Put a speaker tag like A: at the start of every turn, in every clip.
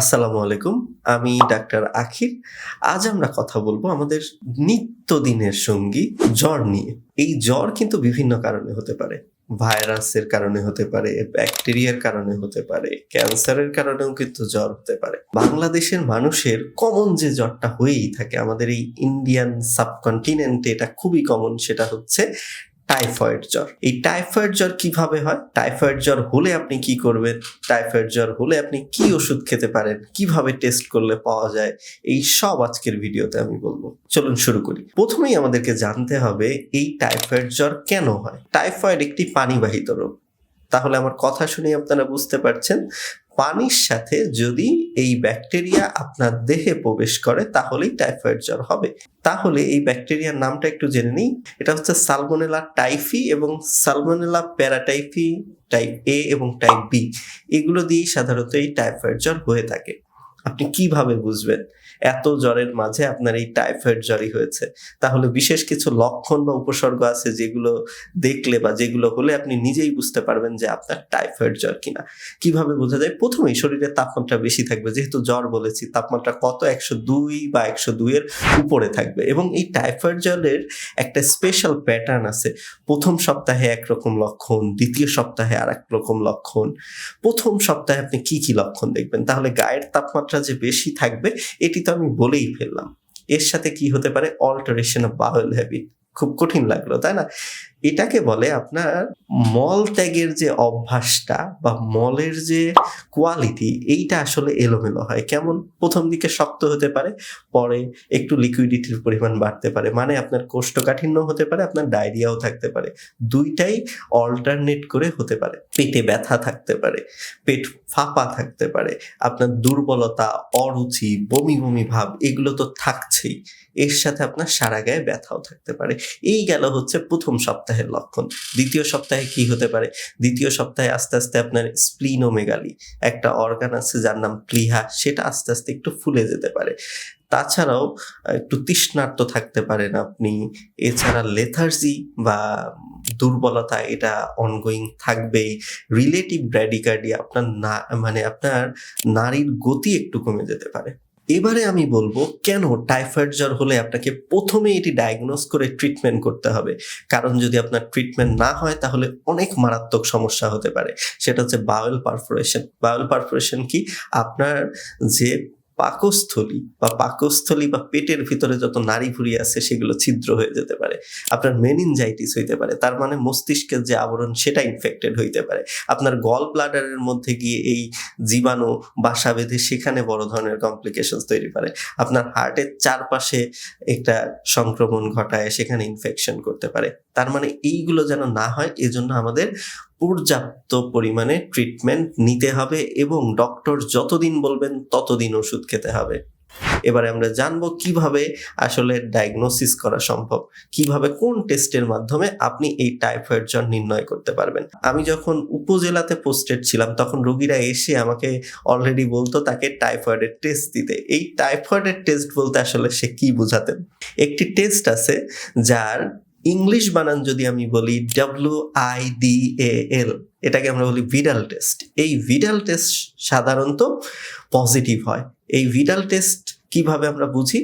A: আসসালামু আলাইকুম, আমি ডাক্তার আখির। আজ আমরা কথা বলব আমাদের নিত্যদিনের সঙ্গী জ্বর নিয়ে। এই জ্বর কিন্তু বিভিন্ন কারণে হতে পারে। ভাইরাসের কারণে হতে পারে, ব্যাকটেরিয়ার কারণে হতে পারে, ক্যান্সারের কারণেও কিন্তু জ্বর হতে পারে। বাংলাদেশের মানুষের কমন যে জ্বরটা হয়েই থাকে আমাদের এই ইন্ডিয়ান সাবকন্টিনেন্টে এটা খুবই কমন সেটা হচ্ছে টাইফয়েড জ্বর। এই টাইফয়েড জ্বর কীভাবে হয়? টাইফয়েড জ্বর হলে আপনি কি করবেন? টাইফয়েড জ্বর হলে আপনি কি ওষুধ খেতে পারেন? কীভাবে টেস্ট করলে পাওয়া যায়? এই সব আজকের ভিডিওতে আমি বলব। চলুন শুরু করি। প্রথমেই আমাদেরকে জানতে হবে, এই টাইফয়েড জ্বর কেন হয়? টাইফয়েড একটি পানিবাহিত রোগ। তাহলে আমার কথা শুনে আপনারা বুঝতে পারছেন পানির সাথে যদি এই ব্যাকটেরিয়া আপনার দেহে প্রবেশ করে, তাহলেই টাইফয়েড জ্বর হবে। তাহলে এই ব্যাকটেরিয়ার নামটা একটু জেনে নিই। এটা হচ্ছে সালমোনেলা টাইফি এবং সালমোনেলা প্যারাটাইফি, টাইপ এ এবং টাইপ বি। এগুলো দিয়েই সাধারণত এই টাইফয়েড জ্বর হয়ে থাকে। আপনি কীভাবে বুঝবেন? এত জ্বরের মাঝে আপনার এই টাইফয়েড জ্বরই হয়েছে। তাহলে বিশেষ কিছু লক্ষণ বা উপসর্গ আছে যেগুলো দেখলে বা যেগুলো হলে আপনি নিজেই বুঝতে পারবেন যে আপনার টাইফয়েড জ্বর কিনা। কীভাবে বোঝা যায়? প্রথমেই শরীরের তাপমাত্রা বেশি থাকবে। যেহেতু জ্বর বলেছি, তাপমাত্রা কত? একশো দুই বা একশো দুইয়ের উপরে থাকবে। এবং এই টাইফয়েড জ্বরের একটা স্পেশাল প্যাটার্ন আছে। প্রথম সপ্তাহে একরকম লক্ষণ, দ্বিতীয় সপ্তাহে আর এক রকম লক্ষণ। প্রথম সপ্তাহে আপনি কি কি লক্ষণ দেখবেন? তাহলে গায়ের তাপমাত্রা যে বেশি থাকবে, এটি তো আমি বলেই ফেললাম। এর সাথে কি হতে পারে? অল্টারেশন অফ বাউল হ্যাবিট খুব কঠিন লাগল, তাই না? এটাকে বলে আপনার মল ত্যাগের যে অভ্যাসটা বা মলের যে কোয়ালিটি এইটা আসলে এলোমেলো হয়। কেমন? প্রথম দিকে শক্ত হতে পারে, পরে একটু লিকুইডিটির পরিমাণ বাড়তে পারে। মানে আপনার কোষ্ঠকাঠিন্য হতে পারে, আপনার ডায়রিয়াও থাকতে পারে। দুইটাই অল্টারনেট করে হতে পারে। পেটে ব্যথা থাকতে পারে, পেট ফাঁপা থাকতে পারে, আপনার দুর্বলতা, অরুচি, বমি বমি ভাব, এগুলো তো থাকছেই। এর সাথে আপনার সারা গায়ে ব্যথাও থাকতে পারে। এই গেল হচ্ছে প্রথম সপ্তাহের লক্ষণ। দ্বিতীয় সপ্তাহে কি হতে পারে? দ্বিতীয় সপ্তাহে আস্তে আস্তে আপনার স্প্লিনোমেগালি, একটা অর্গান আছে যার নাম প্লিহা সেটা আস্তে আস্তে একটু ফুলে যেতে পারে। তাছাড়াও একটু তৃষ্ণার্ত থাকতে পারেন আপনি। এছাড়া লেথার্জি বা দুর্বলতা এটা অনগোয়িং থাকবেই রিলেটিভ ব্র্যাডিকার্ডিয়া আপনার না মানে আপনার নারীর গতি একটু কমে যেতে পারে। এবারে আমি বলব, কেন টাইফয়েড জ্বর হলে আপনাকে প্রথমে এটি ডায়াগনোস করে ট্রিটমেন্ট করতে হবে? কারণ যদি আপনার ট্রিটমেন্ট না হয়, তাহলে অনেক মারাত্মক সমস্যা হতে পারে। সেটা হচ্ছে বায়োল পারফোরেশন বায়োল পারফোরেশন কি? আপনার যে পাকস্থলী বা পাকস্থলী বা পেটের ভিতরে যত নারী ভুড়ি আছে, সেগুলো ছিদ্র হয়ে যেতে পারে। আপনার মেনিনজাইটিস হইতে পারে, তার মানে মস্তিষ্কের যে আবরণ, সেটা ইনফেক্টেড হইতে পারে। আপনার গল ব্লাডারের মধ্যে গিয়ে এই জীবাণু বাসা বেঁধে, সেখানে বড় ধরনের কমপ্লিকেশন তৈরি পারে আপনার হার্টের চারপাশে একটা সংক্রমণ ঘটায়, সেখানে ইনফেকশন করতে পারে। তার মানে এইগুলো যেন না হয়, এজন্য আমাদের পর্যাপ্ত পরিমাণে ট্রিটমেন্ট নিতে হবে এবং ডক্টর যতদিন বলবেন ততদিন ওষুধ খেতে হবে। এবারে আমরা জানব কীভাবে আসলে ডায়াগনোসিস করা সম্ভব, কীভাবে কোন টেস্টের মাধ্যমে আপনি এই টাইফয়েড জ্বর নির্ণয় করতে পারবেন। আমি যখন উপজেলাতে পোস্টেড ছিলাম, তখন রোগীরা এসে আমাকে অলরেডি বলতো তাকে টাইফয়েডের টেস্ট দিতে। এই টাইফয়েডের টেস্ট বলতে আসলে সে কি বুঝাতেন? একটি টেস্ট আছে যার ইংলিশ বানান যদি আমি বলি W I D A L এটাকে আমরা বলি ভিডাল টেস্ট। এই ভিডাল টেস্ট সাধারণত পজিটিভ হয়। এই ভিডাল টেস্ট কীভাবে আমরা বুঝি?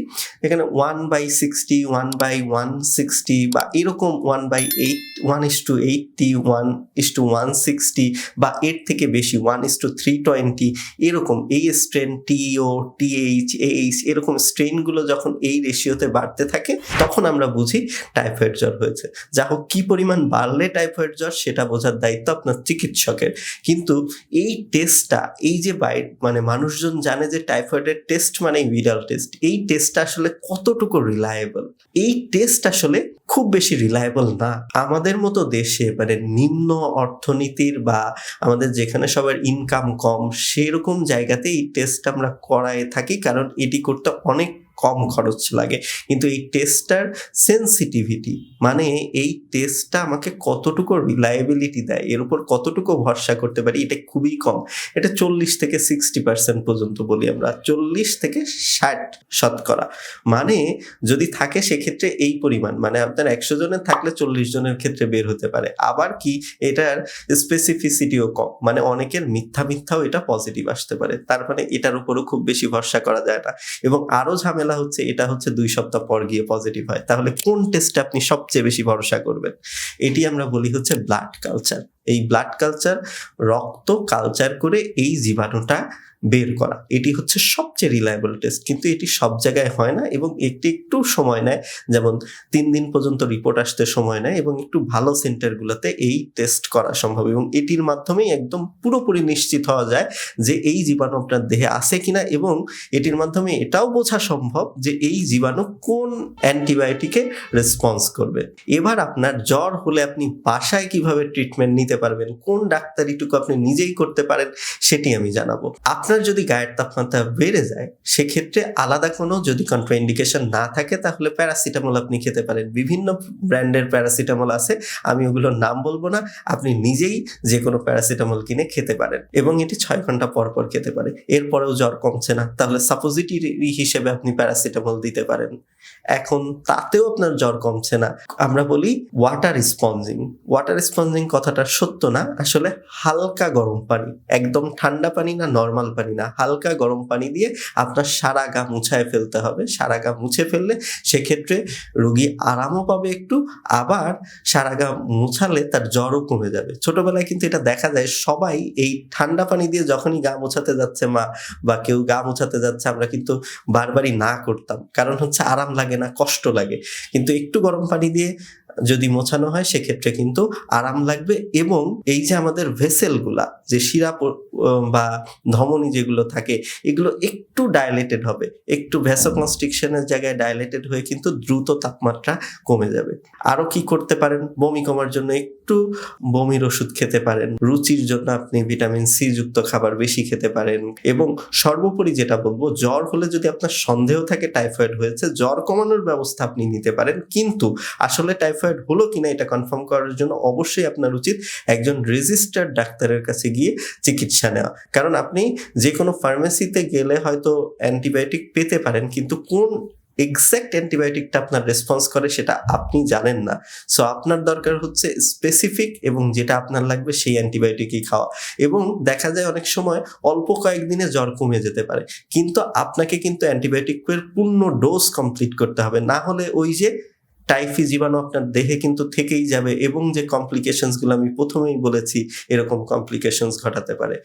A: এখানে one by sixty one by one sixty বা এরকম one by eight one is to eighty one is to one sixty বা এর থেকে বেশি one is to three twenty এরকম এই স্ট্রেন টিও টিএইচ এইচ এরকম স্ট্রেনগুলো যখন এই রেশিওতে বাড়তে থাকে, তখন আমরা বুঝি টাইফয়েড জ্বর হয়েছে। যা হোক, কী পরিমাণ বাড়লে টাইফয়েড জ্বর, সেটা বোঝার দায়িত্ব আপনার চিকিৎসকের। কিন্তু এই টেস্টটা এই যে বাই মানে মানুষজন জানে যে টাইফয়েডের টেস্ট মানে ভিডাল টেস্ট এই টেস্টটা আসলে কতটুকু রিলায়েবল এই টেস্ট আসলে খুব বেশি রিলায়েবল না। আমাদের মতো দেশে মানে নিম্ন অর্থনীতির বা আমাদের যেখানে সবার ইনকাম কম, সেরকম জায়গাতে এই টেস্ট আমরা করায় থাকি। কারণ এটি করতে অনেক কম খরচ লাগে। কিন্তু এই টেস্টটার সেন্সিটিভিটি মানে এই টেস্টটা আমাকে কতটুকু রিলায়েবিলিটি দেয়, এর উপর কতটুকু ভরসা করতে পারি, এটা খুবই কম। এটা চল্লিশ থেকে সিক্সটি পার্সেন্ট পর্যন্ত বলি আমরা, চল্লিশ থেকে ষাট শতকরা। মানে যদি থাকে সেক্ষেত্রে এই পরিমাণ মানে আপনার একশো জনের থাকলে চল্লিশ জনের ক্ষেত্রে বের হতে পারে। আবার কি, এটার স্পেসিফিসিটিও কম মানে অনেকের মিথ্যা মিথ্যাও এটা পজিটিভ আসতে পারে। তার মানে এটার উপরও খুব বেশি ভরসা করা যায় না। এবং আরও ঝামেলা হচ্ছে, এটা হচ্ছে দুই সপ্তাহ পর গিয়ে পজিটিভ হয়। তাহলে কোন টেস্টে আপনি সবচেয়ে বেশি ভরসা করবেন? এটি আমরা বলি হচ্ছে ব্লাড কালচার এই ব্লাড কালচার রক্ত কালচার করে এই জীবাণুটা বের করা। এটি হচ্ছে সবচেয়ে রিলায়েবল টেস্ট কিন্তু এটি সব জায়গায় হয় না এবং একটি একটু সময় নেয়। যেমন তিন দিন পর্যন্ত রিপোর্ট আসতে সময় নেয় এবং একটু ভালো সেন্টারগুলোতে এই টেস্ট করা সম্ভব। এবং এটির মাধ্যমেই একদম পুরোপুরি নিশ্চিত হওয়া যায় যে এই জীবাণু আপনার দেহে আছে কিনা এবং এটির মাধ্যমে এটাও বোঝা সম্ভব যে এই জীবাণু কোন অ্যান্টিবায়োটিকে রেসপন্স করবে। এবার আপনার জ্বর হলে আপনি বাসায় কীভাবে ট্রিটমেন্ট নিতে পারবেন, কোন ডাক্তারিটুকু আপনি নিজেই করতে পারেন সেটি আমি জানাব। আপনার যদি গায়ের তাপমাত্রা বেড়ে যায়, সেক্ষেত্রে আলাদা কোনো যদি কন্ট্রাইন্ডিকেশন না থাকে, তাহলে প্যারাসিটামল আপনি খেতে পারেন। বিভিন্ন ব্র্যান্ডের প্যারাসিটামল আছে, আমি ওগুলোর নাম বলব না, আপনি নিজেই যে কোনো প্যারাসিটামল কিনে খেতে পারেন এবং এটি ছয় ঘণ্টা পর পর খেতে পারে এরপরেও জ্বর কমছে না, তাহলে সাপোজিটরি হিসেবে আপনি প্যারাসিটামল দিতে পারেন। এখন তাতেও আপনার জ্বর কমছে না। আমরা বলি ওয়াটার স্পঞ্জিং ওয়াটার স্পঞ্জিং কথাটা সত্য না, আসলে হালকা গরম পানি, একদম ঠান্ডা পানি না নর্মাল পানি না, হালকা গরম পানি দিয়ে আপনার সারা গা মুছায় ফেলতে হবে, সারা গা মুছে ফেললে সেক্ষেত্রে রোগী আরামও পাবে একটু, আবার সারা গা মুছালে তার জ্বরও কমে যাবে। ছোটবেলায় কিন্তু এটা দেখা যায়, সবাই এই ঠান্ডা পানি দিয়ে যখনই গা মোছাতে যাচ্ছে মা বা কেউ গা মোছাতে যাচ্ছে, আমরা কিন্তু বারবারই না করতাম, কারণ হচ্ছে আরাম লাগে না, কষ্ট লাগে। কিন্তু একটু গরম পানি দিয়ে যদি মোছানো হয়, সেক্ষেত্রে কিন্তু আরাম লাগবে এবং এই যে আমাদের ভেসেলগুলা, যে শিরা বা ধমনী যেগুলো থাকে, এগুলো একটু ডাইলেটেড হবে। একটু ভ্যাসোকনস্ট্রিকশনের জায়গায় ডাইলেটেড হয়ে কিন্তু দ্রুত তাপমাত্রা কমে যাবে। আরও কি করতে পারেন? বমি কমার জন্য একটু বমির ওষুধ খেতে পারেন। রুচির জন্য আপনি ভিটামিন সি যুক্ত খাবার বেশি খেতে পারেন। এবং সর্বোপরি যেটা বলব, জ্বর হলে যদি আপনার সন্দেহ থাকে টাইফয়েড হয়েছে, জ্বর কমানোর ব্যবস্থা আপনি নিতে পারেন। কিন্তু আসলে টাইফয়েড হলো কিনা এটা কনফার্ম করার জন্য অবশ্যই আপনার উচিত একজন রেজিস্টার্ড ডাক্তারের কাছে গিয়ে চিকিৎসা নেওয়া। কারণ আপনি যে কোনো ফার্মেসিতে গেলে হয়তো অ্যান্টিবায়োটিক পেতে পারেন, কিন্তু কোন এক্স্যাক্ট অ্যান্টিবায়োটিকটা আপনার রেসপন্স করে সেটা আপনি জানেন না। সো আপনার দরকার হচ্ছে স্পেসিফিক এবং যেটা আপনার লাগবে সেই অ্যান্টিবায়োটিকই খাওয়া। এবং দেখা যায় অনেক সময় অল্প কয়েকদিনে জ্বর কমে যেতে পারে। কিন্তু আপনাকে কিন্তু অ্যান্টিবায়োটিকের পূর্ণ ডোজ কমপ্লিট করতে হবে। না হলে ওই যে টাইফি জীবাণু আপনার দেহে কিন্তু থেকেই যাবে এবং যে কমপ্লিকেশনসগুলো আমি প্রথমেই বলেছি, এরকম কমপ্লিকেশনস ঘটাতে পারে।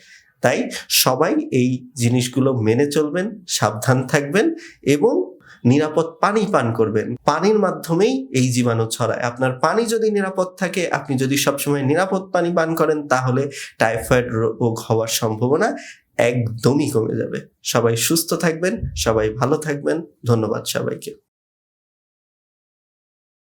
A: তাই সবাই এই জিনিসগুলো মেনে চলবেন, সাবধান থাকবেন এবং নিরাপদ পানি পান করবেন। পানির মাধ্যমেই এই জীবাণু ছড়ায়। আপনার পানি যদি নিরাপদ থাকে, আপনি যদি সবসময় নিরাপদ পানি পান করেন, তাহলে টাইফয়েড রোগ হওয়ার সম্ভাবনা একদমই কমে যাবে। সবাই সুস্থ থাকবেন, সবাই ভালো থাকবেন। ধন্যবাদ সবাইকে।